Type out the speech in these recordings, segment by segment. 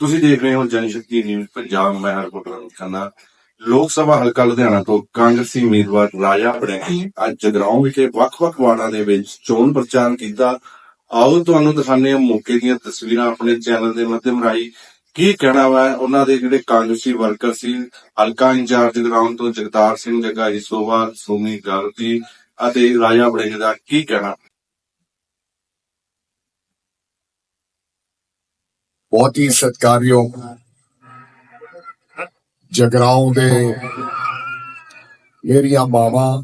ਤੁਸੀਂ ਦੇਖ ਰਹੇ ਹੋ ਜਨਸ਼ਕਤੀ ਨਿਊਜ਼ ਪੰਜਾਬ। ਮੈਂ ਹਰਕੋਟਲਾ ਖੰਨਾ। ਲੋਕ ਸਭਾ ਹਲਕਾ ਲੁਧਿਆਣਾ ਤੋਂ ਕਾਂਗਰਸੀ ਉਮੀਦਵਾਰ ਰਾਜਾ ਵੜੈਂਗੀ ਅੱਜ ਜਗਰਾਉਂ ਵਿਖੇ ਵੱਖ-ਵੱਖ ਵਾਰਡਾਂ ਦੇ ਵਿੱਚ ਚੋਣ ਪ੍ਰਚਾਰ ਕੀਤਾ। ਆਓ ਤੁਹਾਨੂੰ ਦਿਖਾਉਂਦੇ ਹਾਂ ਮੌਕੇ ਦੀਆਂ ਤਸਵੀਰਾਂ ਆਪਣੇ ਚੈਨਲ ਦੇ ਮਾਧਿਅਮ ਰਾਹੀਂ। ਕੀ ਕਹਿਣਾ ਵਾ? ਉਹਨਾਂ ਦੇ ਜਿਹੜੇ ਕਾਂਗਰਸੀ ਵਰਕਰ ਸੀ, ਹਲਕਾ ਇੰਚਾਰਜ ਜਗਰਾਉਂ ਤੋਂ ਜਗਤਾਰ ਸਿੰਘ ਜੱਗਾ ਸੋਵਾ ਸੋਮੀ ਗਾਰਤੀ ਅਤੇ ਰਾਜਾ ਵੜੈਂਗੀ ਦਾ ਕੀ ਕਹਿਣਾ? ਬਹੁਤ ਹੀ ਸਤਿਕਾਰਯੋਗ ਜਗਰਾਉਂ ਦੇ ਮੇਰੀਆਂ ਮਾਵਾਂ।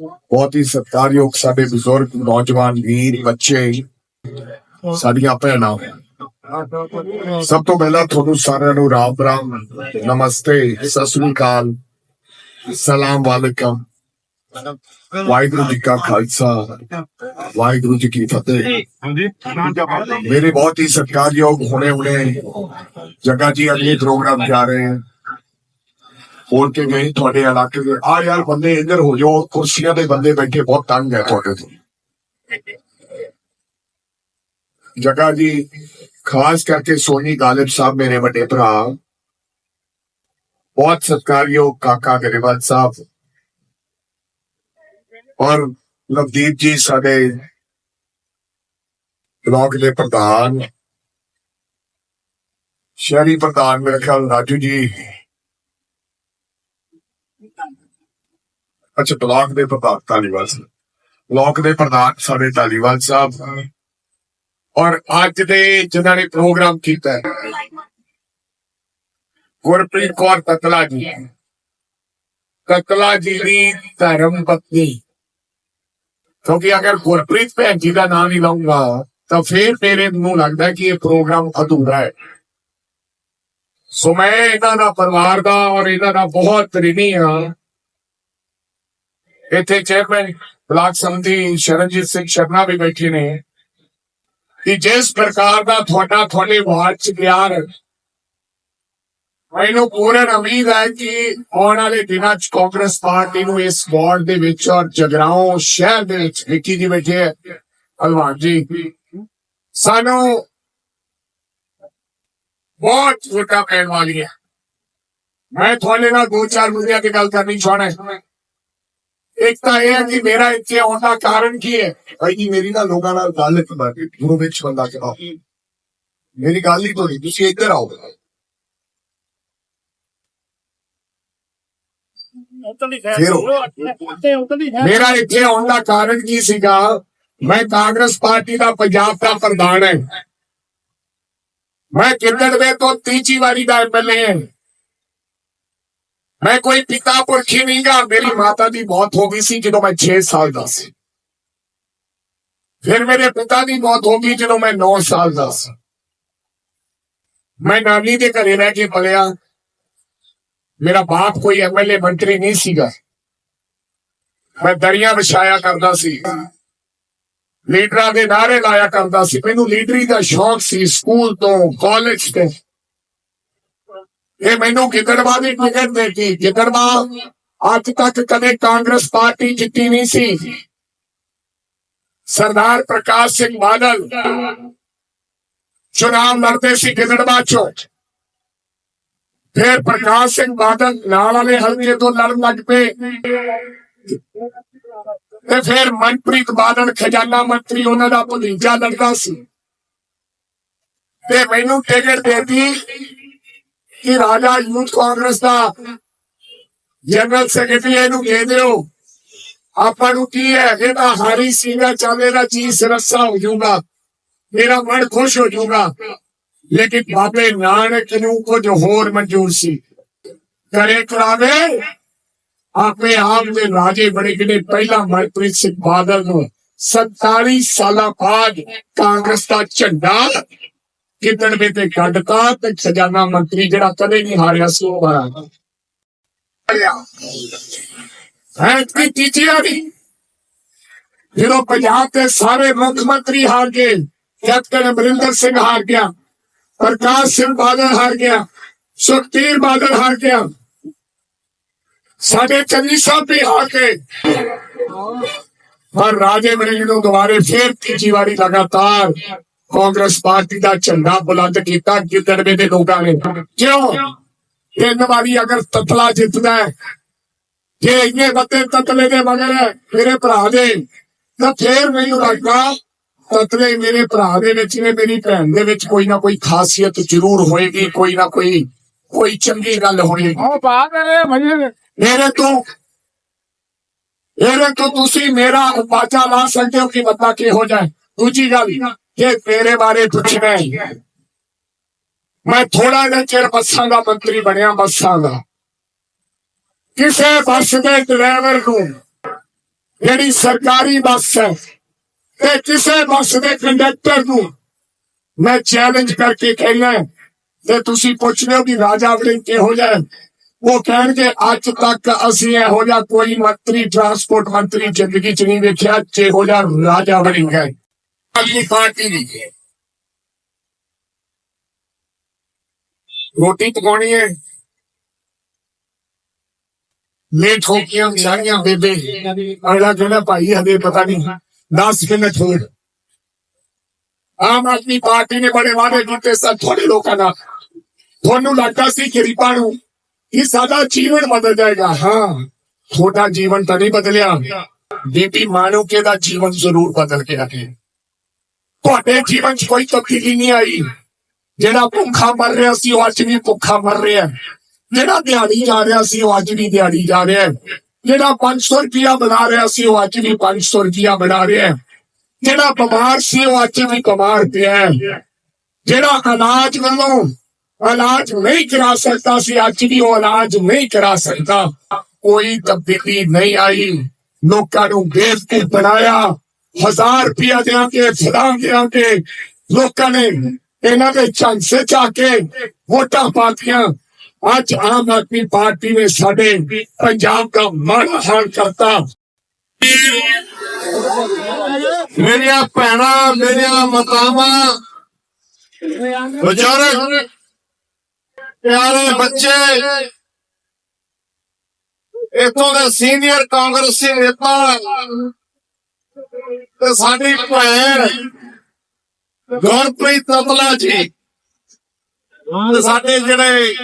ਬਹੁਤ ਹੀ ਸਤਿਕਾਰਯੋਗ ਸਾਡੇ ਬਜ਼ੁਰਗ, ਨੌਜਵਾਨ, ਵੀਰ, ਬੱਚੇ, ਸਾਡੀਆਂ ਭੈਣਾਂ। ਸਭ ਤੋਂ ਪਹਿਲਾਂ ਤੁਹਾਨੂੰ ਸਾਰਿਆਂ ਨੂੰ ਰਾਮ ਰਾਮ ਨਮਸਤੇ, ਸਤਿ ਸ੍ਰੀ ਅਕਾਲ, ਸਲਾਮ ਵਾਲੇਕਮ। ਵਾਹਿਗੁਰੂ ਜੀ ਕਾ ਖਾਲਸਾ ਵਾਹਿਗੁਰੂ ਜੀ ਕੀ ਫਤਿਹ ਮੇਰੇ ਬਹੁਤ ਹੀ ਸਤਿਕਾਰਯੋਗ ਹੋਣੇ ਹੁਣੇ ਜਗਾ ਜੀ ਅੱਜ ਇਹ ਪ੍ਰੋਗਰਾਮ ਜਾ ਰਹੇ ਹਨ ਹੋਰ ਕੇ ਗਏ ਤੁਹਾਡੇ ਇਲਾਕੇ ਦੇ ਆ ਯਾਰ ਬੰਦੇ ਇੱਧਰ ਹੋ ਜਾਓ ਕੁਰਸੀਆਂ ਦੇ ਬੰਦੇ ਬੈਠੇ ਬਹੁਤ ਤੰਗ ਹੈ ਤੁਹਾਡੇ ਤੋਂ ਜਗਾ ਜੀ ਖਾਸ ਕਰਕੇ ਸੋਨੀ ਗਾਲਿਬ ਸਾਹਿਬ ਮੇਰੇ ਵੱਡੇ ਭਰਾ ਬਹੁਤ ਸਤਿਕਾਰਯੋਗ ਕਾਕਾ ਗਰੇਵਾਲ ਸਾਹਿਬ ਔਰ ਨਵਦੀਪ ਜੀ ਸਾਡੇ ਬਲਾਕ ਦੇ ਪ੍ਰਧਾਨ, ਸ਼ਹਿਰੀ ਪ੍ਰਧਾਨ ਮੇਰੇ ਖਿਆਲ ਰਾਜੂ ਜੀ। ਅੱਛਾ, ਬਲਾਕ ਦੇ ਪ੍ਰਧਾਨ ਧਾਲੀਵਾਲ ਸਾਹਿਬ। ਬਲਾਕ ਦੇ ਪ੍ਰਧਾਨ ਸਾਡੇ ਧਾਲੀਵਾਲ ਸਾਹਿਬ। ਔਰ ਅੱਜ ਦੇ ਜਿਨ੍ਹਾਂ ਨੇ ਪ੍ਰੋਗਰਾਮ ਕੀਤਾ ਹੈ, ਗੁਰਪ੍ਰੀਤ ਕੌਰ ਤਤਲਾ ਜੀ। ਤਤਲਾ ਜੀ ਦੀ ਧਰਮ ਪਤਨੀ। ਕਿਉਂਕਿ ਅਗਰ ਗੁਰਪ੍ਰੀਤ ਭੈਣ ਜੀ ਦਾ ਨਾਮ ਨਹੀਂ ਲਵਾਂਗਾ ਤਾਂ ਫਿਰ ਮੇਰੇ ਨੂੰ ਲੱਗਦਾ ਕਿ ਇਹ ਪ੍ਰੋਗਰਾਮ ਅਧੂਰਾ ਹੈ। ਸੋ ਮੈਂ ਇਹਨਾਂ ਦਾ ਪਰਿਵਾਰ ਦਾ ਔਰ ਇਹਨਾਂ ਦਾ ਬਹੁਤ ਰਿਣੀ ਹਾਂ ਇੱਥੇ ਚੇਅਰਮੈਨ ਬਲਾਕ ਸੰਧੀ ਸ਼ਰਨਜੀਤ ਸਿੰਘ ਸ਼ਰਮਾ ਵੀ ਬੈਠੇ ਨੇ। ਕਿ ਜਿਸ ਪ੍ਰਕਾਰ ਦਾ ਤੁਹਾਡਾ ਤੁਹਾਡੇ ਵਾਰਡ ਚ ਪਿਆਰ ਮੈਨੂੰ ਪੂਰਨ ਉਮੀਦ ਹੈ ਕਿ ਆਉਣ ਵਾਲੇ ਦਿਨਾਂ ਚ ਕਾਂਗਰਸ ਪਾਰਟੀ ਨੂੰ ਇਸ ਵਾਰਡ ਦੇ ਵਿੱਚ ਔਰ ਜਗਰਾਉਂ ਸ਼ਹਿਰ ਦੇ ਵਿੱਚ ਵਿੱਕੀ ਜੀ ਬੈਠੇ ਹੈ ਹਲਵਾਨ ਜੀ, ਸਾਨੂੰ ਬਹੁਤ ਵੋਟਾਂ ਪੈਣ ਵਾਲੀਆਂ ਮੈਂ ਤੁਹਾਡੇ ਨਾਲ ਦੋ ਚਾਰ ਮੁੱਦਿਆਂ ਤੇ ਗੱਲ ਕਰਨੀ ਚਾਹਣਾ ਹੈ। ਇੱਕ ਤਾਂ ਇਹ ਹੈ ਕਿ ਮੇਰਾ ਇੱਥੇ ਆਉਣ ਦਾ ਕਾਰਨ ਕੀ ਹੈ? ਭਾਈ ਜੀ, ਮੇਰੀ ਨਾ ਲੋਕਾਂ ਨਾਲ ਗੱਲ ਇੱਕ ਬਾਕੀ ਗੁਰੂ ਵਿੱਚ ਬੰਦਾ ਚਲਾਓ। ਮੇਰੀ ਗੱਲ ਨਹੀਂ ਤੋੜੀ ਤੁਸੀਂ ਇੱਧਰ ਆਓ। ਮੇਰਾ ਇੱਥੇ ਆਉਣ ਦਾ ਕਾਰਨ ਕੀ ਸੀਗਾ? ਮੈਂ ਕਾਂਗਰਸ ਪਾਰਟੀ ਦਾ ਪੰਜਾਬ ਦਾ ਪ੍ਰਧਾਨ ਹੈ। ਮੈਂ ਕਿੰਨੜਵੇ ਤੋਂ ਤੀਜੀ ਵਾਰੀ ਦਾ ਐਮਐਲਏ ਹਾਂ। ਮੈਂ ਕੋਈ ਪਿਤਾ ਪੁਰਖੀ ਨਹੀਂਗਾ ਮੇਰੀ ਮਾਤਾ ਦੀ ਮੌਤ ਹੋ ਗਈ ਸੀ ਜਦੋਂ ਮੈਂ 6 ਸਾਲ ਦਾ ਸੀ। ਫਿਰ ਮੇਰੇ ਪਿਤਾ ਦੀ ਮੌਤ ਹੋ ਗਈ ਜਦੋਂ ਮੈਂ 9 ਸਾਲ ਦਾ ਸੀ। ਮੈਂ ਨਾਨੀ ਦੇ ਘਰੇ ਰਹਿ ਕੇ ਪਲਿਆ ਮੇਰਾ ਬਾਪ ਕੋਈ ਐਮਐਲਏ ਮੰਤਰੀ ਨਹੀਂ ਸੀਗਾ। ਮੈਂ ਦਰੀਆਂ ਵਿਛਾਇਆ ਕਰਦਾ ਸੀ। ਲੀਡਰਾਂ ਦੇ ਨਾਰੇ ਲਾਇਆ ਕਰਦਾ ਸੀ। ਮੈਨੂੰ ਲੀਡਰੀ ਦਾ ਸ਼ੌਕ ਸੀ ਸਕੂਲ ਤੋਂ, ਕਾਲਜ ਤੋਂ। ਇਹ ਮੈਨੂੰ ਗਿੱਦੜਵਾ ਦੀ ਟਿਕਟ ਦੇਤੀ ਗਿੱਦੜਵਾ ਅੱਜ ਤੱਕ ਕਦੇ ਕਾਂਗਰਸ ਪਾਰਟੀ ਜਿੱਤੀ ਨਹੀਂ ਸੀ। ਸਰਦਾਰ ਪ੍ਰਕਾਸ਼ ਸਿੰਘ ਬਾਦਲ ਚੁਣਾਵ ਲੜਦੇ ਸੀ ਗਿੱਦੜਵਾ ਚੋਂ। ਫਿਰ ਪ੍ਰਕਾਸ਼ ਸਿੰਘ ਬਾਦਲ ਨਾਲ ਵਾਲੇ ਹਲਕੇ ਤੋਂ ਲੜਨ ਲੱਗ ਪਏ। ਤੇ ਫਿਰ ਮਨਪ੍ਰੀਤ ਬਾਦਲ ਖਜ਼ਾਨਾ ਮੰਤਰੀ ਉਹਨਾਂ ਦਾ ਭਤੀਜਾ ਲੜਦਾ ਸੀ। ਤੇ ਮੈਨੂੰ ਟਿਕਟ ਦੇਤੀ ਕਿ ਰਾਜਾ ਯੂਥ ਕਾਂਗਰਸ ਦਾ ਜਨਰਲ ਸੈਕਟਰੀ ਇਹਨੂੰ ਦੇ ਦਿਓ। ਆਪਾਂ ਨੂੰ ਕੀ ਹੈ? ਇਹ ਹਾਰੀ ਸਿੰਘਾ ਚਾਵੇ ਦਾ ਜੀ ਰੱਸਾ ਹੋ ਜਾਊਗਾ। ਮੇਰਾ ਮਨ ਖੁਸ਼ ਹੋ ਜਾਊਗਾ। ਲੇਕਿਨ ਬਾਬੇ ਨਾਨਕ ਨੂੰ ਕੁਝ ਹੋਰ ਮਨਜ਼ੂਰ ਸੀ। ਕਰੇ ਕਰਾਵੇ, ਆਪੇ ਆਪ ਦੇ ਰਾਜੇ ਬਣੇ ਕਿਨੇ ਪਹਿਲਾ ਮਨਪ੍ਰੀਤ ਸਿੰਘ ਬਾਦਲ ਨੂੰ 47 ਸਾਲਾਂ ਬਾਅਦ ਕਾਂਗਰਸ ਦਾ ਝੰਡਾ ਕਿਤਣ ਵੇ ਤੇ ਕੱਢਤਾ ਤੇ ਖਜ਼ਾਨਾ ਮੰਤਰੀ ਜਿਹੜਾ ਕਦੇ ਨਹੀਂ ਹਾਰਿਆ ਸੀ ਉਹ ਹਾਰਿਆ। ਹੈ ਕਿ ਤੀਜੀ ਵਾਰੀ ਜਦੋਂ ਪੰਜਾਬ ਦੇ ਸਾਰੇ ਮੁੱਖ ਮੰਤਰੀ ਹਾਰ ਗਏ ਕੈਪਟਨ ਅਮਰਿੰਦਰ ਸਿੰਘ ਹਾਰ ਗਿਆ ਪ੍ਰਕਾਸ਼ ਸਿੰਘ ਬਾਦਲ ਹਾਰ ਗਿਆ, ਸੁਖਬੀਰ ਬਾਦਲ ਹਾਰ ਗਿਆ। ਸਾਡੇ ਚੰਨੀ ਸਾਹਿਬ ਵੀ ਹਾਰ ਕੇ ਪਰ ਰਾਜੇ ਮਰੀਜ਼ ਨੂੰ ਦੁਬਾਰੇ ਫੇਰ ਤੀਜੀ ਵਾਰੀ ਲਗਾਤਾਰ ਕਾਂਗਰਸ ਪਾਰਟੀ ਦਾ ਝੰਡਾ ਬੁਲੰਦ ਕੀਤਾ ਗਿੱਦੜਵੇ ਦੇ ਲੋਕਾਂ ਨੇ। ਕਿਉਂ? ਤਿੰਨ ਵਾਰੀ ਅਗਰ ਤਤਲਾ ਜਿੱਤਦਾ ਹੈ, ਜੇ ਇੰਨੇ ਬੱਤੇ ਤਤਲੇ ਦੇ ਮਗਰ ਮੇਰੇ ਭਰਾ ਦੇ, ਤਾਂ ਫੇਰ ਮੈਨੂੰ ਲੱਗਦਾ ਤਤਲੇ ਮੇਰੇ ਭਰਾ ਦੇ ਵਿੱਚ ਨੇ ਮੇਰੀ ਭੈਣ ਦੇ ਵਿੱਚ ਕੋਈ ਨਾ ਕੋਈ ਖਾਸੀਅਤ ਜ਼ਰੂਰ ਹੋਏਗੀ ਕੋਈ ਨਾ ਕੋਈ ਕੋਈ ਚੰਗੀ ਗੱਲ ਹੋਣੀ ਉਹ ਬਾਤ ਹੈ ਮਜੇ ਮੇਰੇ ਤੋਂ ਮੇਰੇ ਤੋਂ ਤੁਸੀਂ ਮੇਰਾ ਅੰਦਾਜ਼ਾ ਲਾ ਸਕਦੇ ਹੋ ਕਿ ਬੰਦਾ ਕਿਹੋ ਹੈ। ਦੂਜੀ ਗੱਲ ਜੇ ਤੇਰੇ ਬਾਰੇ ਪੁੱਛਣਾ ਹੈ ਮੈਂ ਥੋੜਾ ਜਿਹਾ ਚਿਰ ਬੱਸਾਂ ਦਾ ਮੰਤਰੀ ਬਣਿਆ ਬੱਸਾਂ ਦਾ ਕਿਸੇ ਬੱਸ ਦੇ ਡਰਾਈਵਰ ਨੂੰ ਜਿਹੜੀ ਸਰਕਾਰੀ ਬੱਸ ਹੈ ਤੇ ਕਿਸੇ ਬੱਸ ਦੇ ਕੰਡਕਟਰ ਨੂੰ ਮੈਂ ਚੈਲੰਜ ਕਰਕੇ ਕਹਿਣਾ ਹੈ ਤੇ ਤੁਸੀਂ ਪੁੱਛਦੇ ਹੋ ਕਿ ਰਾਜਾ ਵੜਿੰਗ ਕਿਹੋ ਜਿਹਾ ਹੈ ਉਹ ਕਹਿਣਗੇ ਅੱਜ ਤੱਕ ਅਸੀਂ ਇਹੋ ਜਿਹਾ ਕੋਈ ਮੰਤਰੀ ਟਰਾਂਸਪੋਰਟ ਮੰਤਰੀ ਜ਼ਿੰਦਗੀ ਚ ਨਹੀਂ ਵੇਖਿਆ ਜਿਹੋ ਜਿਹਾ ਰਾਜਾ ਵੜਿੰਗ ਹੈ ਅਗਲੀ ਪਾਰਟੀ ਦੀ ਹੈ ਰੋਟੀ ਪਕਾਉਣੀ ਹੈ ਲੇਟ ਹੋ ਕੇ ਸਾਰੀਆਂ ਬੇਬੇ ਅਗਲਾ ਕਹਿੰਦਾ ਭਾਈ ਹਦੇ ਪਤਾ ਨਹੀਂ 10 ਮਿੰਟ ਹੋਰ ਆਮ ਆਦਮੀ ਪਾਰਟੀ ਨੇ ਬੜੇ ਵਾਅਦੇ ਕੀਤੇ ਸਨ ਤੁਹਾਡੇ ਲੋਕਾਂ ਨਾਲ। ਤੁਹਾਨੂੰ ਲੱਗਦਾ ਸੀ ਗਰੀਬਾਂ ਨੂੰ ਕਿ ਸਾਡਾ ਜੀਵਨ ਬਦਲ ਜਾਏਗਾ। ਹਾਂ, ਤੁਹਾਡਾ ਜੀਵਨ ਤਾਂ ਨਹੀਂ ਬਦਲਿਆ। ਬੀਬੀ ਮਾਨੂਕੇ ਦਾ ਜੀਵਨ ਜ਼ਰੂਰ ਬਦਲ ਕੇ ਹੈ ਤੁਹਾਡੇ ਜੀਵਨ 'ਚ ਕੋਈ ਤਬਦੀਲੀ ਨਹੀਂ ਆਈ। ਜਿਹੜਾ ਭੁੱਖਾ ਮਰ ਰਿਹਾ ਸੀ, ਉਹ ਅੱਜ ਵੀ ਭੁੱਖਾ ਮਰ ਰਿਹਾ ਜਿਹੜਾ ਦਿਹਾੜੀ ਜਾ ਰਿਹਾ ਸੀ, ਉਹ ਅੱਜ ਵੀ ਦਿਹਾੜੀ ਜਾ ਰਿਹਾ ਹੈ। ਜਿਹੜਾ 500 ਰੁਪਇਆ ਬਣਾ ਰਿਹਾ ਸੀ, ਉਹ ਅੱਜ ਵੀ 500 ਰੁਪਇਆ ਬਣਾ ਰਿਹਾ ਹੈ। ਜਿਹੜਾ ਬਿਮਾਰ ਸੀ, ਉਹ ਅੱਜ ਵੀ ਬਿਮਾਰ ਪਿਆ ਹੈ। ਜਿਹੜਾ ਅਨਾਜ ਵੱਲੋਂ ਇਲਾਜ ਨਹੀਂ ਕਰਾ ਸਕਦਾ ਸੀ, ਅੱਜ ਵੀ ਉਹ ਇਲਾਜ ਨਹੀਂ ਕਰਾ ਸਕਦਾ। ਕੋਈ ਤਬਦੀਲੀ ਨਹੀਂ ਆਈ। ਲੋਕਾਂ ਨੂੰ ਬੇਵਕੂਫ ਬਣਾਇਆ। ਹਜ਼ਾਰ ਰੁਪਇਆ ਦਿਆਂ ਕੇ ਫੜਾ ਦਿਆਂ ਕੇ ਲੋਕਾਂ ਨੇ ਇਹਨਾਂ ਦੇ ਝਾਂਸੇ ਚ ਆ ਕੇ ਵੋਟਾਂ ਪਾਤੀਆਂ। ਅੱਜ ਆਮ ਆਦਮੀ ਪਾਰਟੀ ਨੇ ਸਾਡੇ ਪੰਜਾਬ ਦਾ ਮਾੜਾ ਹਾਲ ਕਰਤਾ। ਮੇਰੀਆਂ ਭੈਣਾਂ, ਮੇਰੀਆਂ ਮਾਤਾਵਾਂ, ਬਜ਼ੁਰਗ, ਪਿਆਰੇ ਬੱਚੇ, ਇਥੋਂ ਦੇ ਸੀਨੀਅਰ ਕਾਂਗਰਸੀ ਨੇਤਾ ਤੇ ਸਾਡੀ ਭੈਣ ਗੁਰਪ੍ਰੀਤ ਤਤਲਾ ਜੀ ਤੇ ਸਾਡੇ ਜਿਹੜੇ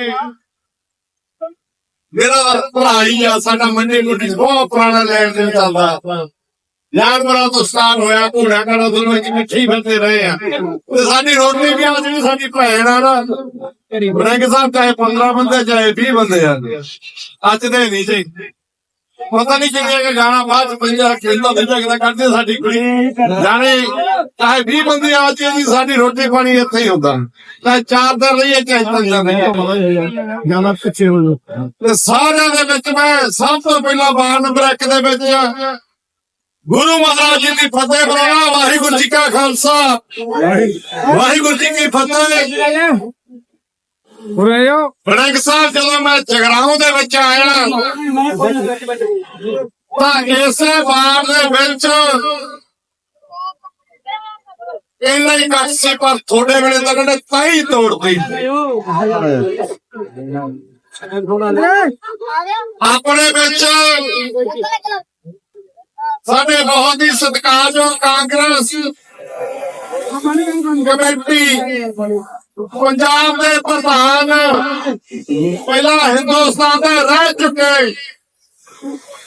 ਮੇਰਾ ਭਰਾ ਹੀ ਆ, ਸਾਡਾ ਮੰਡੀ ਗੁੱਡੀ ਬਹੁਤ ਪੁਰਾਣਾ ਲੈਣ ਦੇ ਚੱਲਦਾ। ਯਾਰ ਬੜਾ ਤੋਂ ਸਟਾਰ ਹੋਇਆ, ਘੋੜਾ ਕੜਾ ਦੋਨੋਂ ਇੱਕ ਮਿੱਠੀ ਫਿਰਦੇ ਰਹੇ ਆ। ਤੇ ਸਾਡੀ ਰੋਟੀ ਵੀ ਅੱਜ ਵੀ ਸਾਡੀ ਭੈਣ ਆ ਨਾ ਬਰੰਗ ਸਾਹਿਬ ਚਾਹੇ 15 ਬੰਦੇ ਚਾਹੇ 20 ਬੰਦੇ ਆ। ਅੱਜ ਦੇ ਨਹੀਂ ਜੀ ਪਤਾ ਨਹੀਂ ਕਿੰਨੇ ਕਿ ਗਾਣਾ ਬਾਅਦ ਚ ਪੰਜਾ ਖੇਲਦਾ ਪੰਜਾ ਕਿਦਾ ਕਰਦੇ ਸਾਡੀ ਕੁੜੀ। ਜਾਣੇ ਚਾਹੇ 20 ਬੰਦੇ ਆ ਜੀ ਜੀ ਸਾਡੀ ਰੋਟੀ ਪਾਣੀ ਇੱਥੇ ਹੀ ਹੁੰਦਾ। ਚਾਹੇ ਚਾਰ ਦਿਨ ਰਹੀਏ ਚਾਹੇ ਪੰਜਾ ਰਹੀਏ। ਜਾਨਾ ਪਿੱਛੇ ਹੋ ਜਾ ਤੇ ਸਾਰਿਆਂ ਦੇ ਵਿੱਚ ਮੈਂ ਸਭ ਤੋਂ ਪਹਿਲਾਂ ਬਾਰ ਨੰਬਰ 1 ਦੇ ਵਿੱਚ ਗੁਰੂ ਮਹਾਰਾਜ ਜੀ ਦੀ ਫਤਿਹ ਬੁਲਾਣਾ ਵਾਹਿਗੁਰੂ ਜੀ ਕਾ ਖਾਲਸਾ। ਵਾਹਿਗੁਰੂ ਜੀ ਕੀ ਫਤਿਹ। ਉਰੇ ਆਓ ਬੜੰਗ ਸਾਹਿਬ, ਜਦੋਂ ਮੈਂ ਜਗਰਾਉਂ ਦੇ ਵਿੱਚ ਆਇਆ, ਤਾਂ ਇਸੇ ਬਾਰ ਦੇ ਵਿੱਚ ਇਹਨਾਂ ਹੀ ਕਾਸੀ ਪਰ ਥੋੜੇ ਵੇਲੇ ਤੱਕ ਨੇ ਤਾਈ ਤੋੜ ਆਪਣੇ ਵਿੱਚ ਸਾਡੇ ਬਹੁਤ ਹੀ ਸਤਿਕਾਰਯੋਗ ਕਾਂਗਰਸ ਕਮੇਟੀ ਪੰਜਾਬ ਦੇ ਪ੍ਰਧਾਨ ਪਹਿਲਾਂ ਹਿੰਦੁਸਤਾਨ ਦੇ ਰਹਿ ਚੁੱਕੇ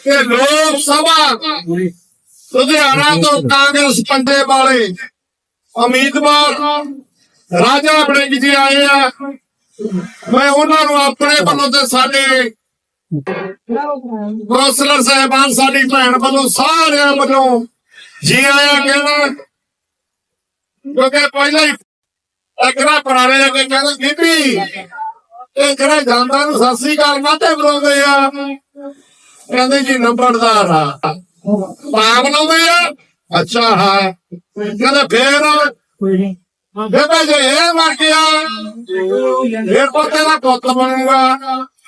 ਤੇ ਲੋਕ ਸਭਾ ਲੁਧਿਆਣਾ ਤੋਂ ਕਾਂਗਰਸ ਪੰਡੇ ਵਾਲੇ ਉਮੀਦਵਾਰ ਰਾਜਾ ਬੜਿੰਗ ਜੀ ਆਏ ਆ। ਮੈਂ ਉਹਨਾਂ ਨੂੰ ਆਪਣੇ ਵੱਲੋਂ ਤੇ ਸਾਡੇ ਕੌਂਸਲਰ ਸਾਹਿਬਾਨ, ਸਾਡੀ ਭੈਣ ਵੱਲੋਂ ਸਾਰਿਆਂ ਵੱਲੋਂ ਜੀ ਆਇਆ ਕਹਿਣਾ, ਕਿਉਂਕਿ ਪਹਿਲਾਂ ਹੀ ਅਗਰਾ ਪੁਰਾਣੇ ਦੇ ਕੇ ਕਹਿੰਦੇ ਬੀਬੀ ਇਹ ਕਿਹੜਾ ਜਾਂਦਾ ਨੂੰ ਸਤਿ ਸ੍ਰੀ ਅਕਾਲ ਮਾਤੇ ਬੁਲਾਉਂਦੇ ਆ। ਕਹਿੰਦੇ ਜੀ ਨੰਬਰਦਾਰ ਆ ਪਾ ਬੁਲਾਉਂਦੇ ਆ ਅੱਛਾ ਹਾਂ। ਕਹਿੰਦੇ ਫੇਰ ਬੇਬੇ ਜੇ ਇਹ ਮਰ ਗਿਆ ਫੇਰ ਪੋਤੇ ਦਾ ਪੁੱਤ ਬਣੂਗਾ।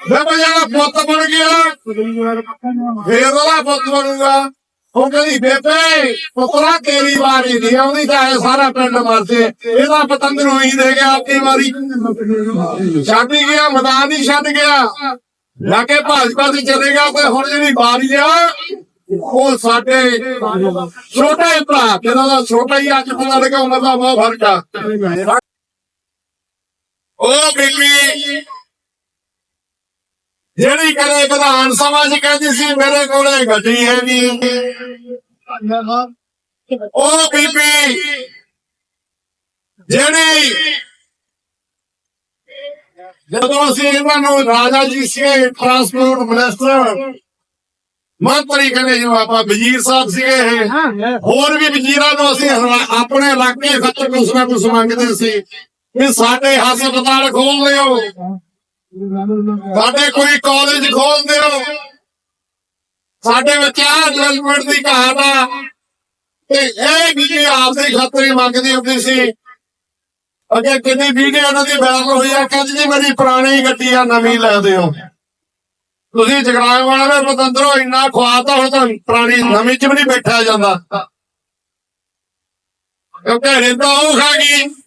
ਬੇਬੇ ਜਿਹੜਾ ਪੁੱਤ ਬਣ ਗਿਆ ਫੇਰ ਉਹਦਾ ਪੁੱਤ ਬਣੂਗਾ। ਉਹ ਕਹਿੰਦੀ, ਬੇਬੇ, ਪੁੱਤਰਾ, ਤੇਰੀ ਵਾਰੀ ਨਹੀਂ ਆਉਂਦੀ ਚਾਹੇ ਸਾਰਾ ਪਿੰਡ ਮਰਦੇ ਇਹਦਾ ਪਤੰਗ ਨੂੰ ਹੀ ਦੇ ਗਿਆ ਆਪਣੀ ਵਾਰੀ। ਛੱਡ ਹੀ ਗਿਆ, ਮੈਦਾਨ ਹੀ ਛੱਡ ਗਿਆ। ਲਾਗੇ ਭਾਜਪਾ ਤੇ ਚਲੇ ਗਿਆ ਤੇ ਹੁਣ ਜਿਹੜੀ ਵਾਰੀ ਆ, ਉਹ ਸਾਡੇ ਛੋਟਾ ਛੋਟੇ ਭਰਾ, ਜਿਹਨਾਂ ਦਾ ਛੋਟਾ ਹੀ ਅੱਜ ਪਤਾ ਲੱਗਾ ਉਹਨਾਂ ਦਾ ਬਹੁਤ ਫ਼ਰਕ ਆ। ਉਹ ਬੀਬੀ ਜਿਹੜੀ ਕਦੇ ਵਿਧਾਨ ਸਭਾ 'ਚ ਕਹਿੰਦੀ ਸੀ, ਮੇਰੇ ਕੋਲੇ ਗੱਡੀ ਹੈ ਨਹੀਂ ਉਹ ਬੀਬੀ, ਜਿਹੜੀ ਜਦੋਂ ਅਸੀਂ ਇਹਨਾਂ ਨੂੰ ਰਾਜਾ ਜੀ ਸੀਗੇ ਟਰਾਂਸਪੋਰਟ ਮਿਨਿਸਟਰ ਮੰਤਰੀ ਕਹਿੰਦੇ ਜਿਵੇਂ ਆਪਾਂ ਵਜ਼ੀਰ ਸਾਹਿਬ ਸੀਗੇ ਹੋਰ ਵੀ ਵਜ਼ੀਰਾਂ ਨੂੰ ਅਸੀਂ ਆਪਣੇ ਇਲਾਕੇ ਖਾਤਰ ਕੁਛ ਨਾ ਕੁਛ ਮੰਗਦੇ ਸੀ। ਵੀ ਸਾਡੇ ਹਸਪਤਾਲ ਖੋਲ ਦਿਓ। ਸਾਡੇ ਕੋਈ ਕਾਲਜ ਖੋਲ ਦਿਓ ਸਾਡੇ ਵਿੱਚ ਆਹ ਡਿਵੈਲਪਮੈਂਟ ਦੀ ਕਹਾਣੀ ਆ। ਤੇ ਇਹ ਵੀ ਜੀ ਆਪਦੀ ਮੰਗਦੀ ਹੁੰਦੀ ਸੀ। ਅੱਗੇ ਕਿੰਨੀ ਵੀਡੀਓ ਉਹਨਾਂ ਦੀ ਵਾਇਰਲ ਹੋਈ ਆ, ਕਹਿੰਦੀ ਜੀ ਮੇਰੀ ਪੁਰਾਣੀ ਗੱਡੀ ਆ, ਨਵੀਂ ਲੈ ਦਿਓ। ਤੁਸੀਂ ਜਗਰਾਏ ਵਾਲੇ ਦੇ ਪਤੰਦਰੋ, ਇੰਨਾ ਖਵਾਤਾ ਹੁਣ ਤਾਂ ਪੁਰਾਣੀ ਨਵੀਂ ਚ ਵੀ ਨਹੀਂ ਬੈਠਾ ਜਾਂਦਾ। ਕਿਉਂਕਿ ਰਿੰਦਾ ਉਹ ਖਾ ਗਈ।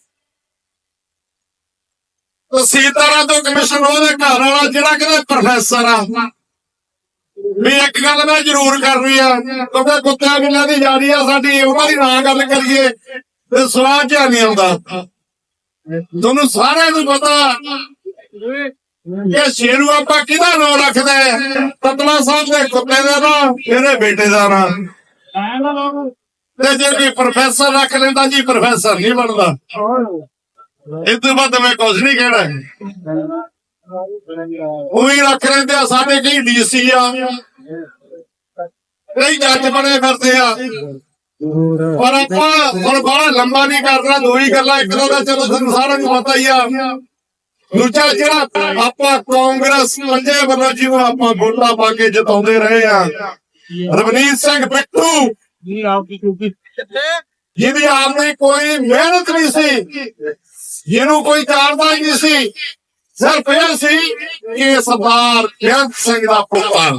ਤੇ ਤੋਂ ਕਮਿਸ਼ਨ ਉਹਦੇ ਘਰ ਵਾਲਾ ਜਿਹੜਾ ਕਿਤੇ ਪ੍ਰੋਫੈਸਰ ਆ। ਵੀ ਇੱਕ ਗੱਲ ਮੈਂ ਜ਼ਰੂਰ ਕਰਨੀ ਆ, ਕਿਉਂਕਿ ਕੁੱਤਿਆਂ ਬਿੱਲਾਂ ਦੀ ਯਾਰੀ ਆ ਸਾਡੀ, ਉਹਨਾਂ ਦੀ ਨਾ ਗੱਲ ਕਰੀਏ ਤੇ ਸਵਾਦ ਜਿਹਾ ਨਹੀਂ ਆਉਂਦਾ। ਤੁਹਾਨੂੰ ਸਾਰਿਆਂ ਨੂੰ ਪਤਾ, ਇਹ ਸ਼ੇਰੂ ਆਪਾਂ ਕਿਹਦਾ ਨਾਂ ਰੱਖਦੇ ਤਤਲਾ ਸਾਹਿਬ ਦੇ ਕੁੱਤੇ ਦਾ ਨਾਂ, ਇਹਦੇ ਬੇਟੇ ਦਾ ਨਾਂ। ਤੇ ਜੇ ਕੋਈ ਪ੍ਰੋਫੈਸਰ ਰੱਖ ਲੈਂਦਾ ਜੀ ਪ੍ਰੋਫੈਸਰ ਨਹੀਂ ਬਣਦਾ। ਇਸ ਤੋਂ ਬਾਅਦ ਮੈਂ ਕੁਝ ਨਹੀਂ ਕਹਿਣਾ। ਉਹ ਵੀ ਰੱਖ ਲੈਂਦੇ ਆ ਸਾਡੇ ਕਈ ਡੀਸੀ ਆ। ਕਈ ਜੱਜ ਬਣੇ ਫਿਰਦੇ ਆ। ਪਰ ਆਪਾਂ ਹੁਣ ਬੜਾ ਲੰਬਾ ਨਹੀਂ ਕਰਨਾ ਦੋ ਹੀ ਗੱਲਾਂ ਇੱਕ ਦਾ ਚਲੋ ਤੁਹਾਨੂੰ ਸਾਰਿਆਂ ਨੂੰ ਪਤਾ ਹੀ ਆ। ਦੂਜਾ ਜਿਹੜਾ ਆਪਾਂ ਕਾਂਗਰਸ ਪੰਜੇ ਵੱਲੋਂ ਜਿਵੇਂ ਆਪਾਂ ਵੋਟਾਂ ਪਾ ਕੇ ਜਿਤਾਉਂਦੇ ਰਹੇ ਆ। ਰਵਨੀਤ ਸਿੰਘ ਬਿੱਟੂ। ਜੀ ਆਪ ਕੀ ਕਿਉਂਕਿ ਜਿਹਦੀ ਆਪਣੀ ਕੋਈ ਮਿਹਨਤ ਨਹੀਂ ਸੀ। ਜਿਹਨੂੰ ਕੋਈ ਜਾਣਦਾ ਹੀ ਨਹੀਂ ਸੀ। ਸਿਰਫ ਇਹ ਸੀ ਕਿ ਇਹ ਸਰਦਾਰ ਬੇਅੰਤ ਸਿੰਘ ਦਾ ਪੁੱਤਰ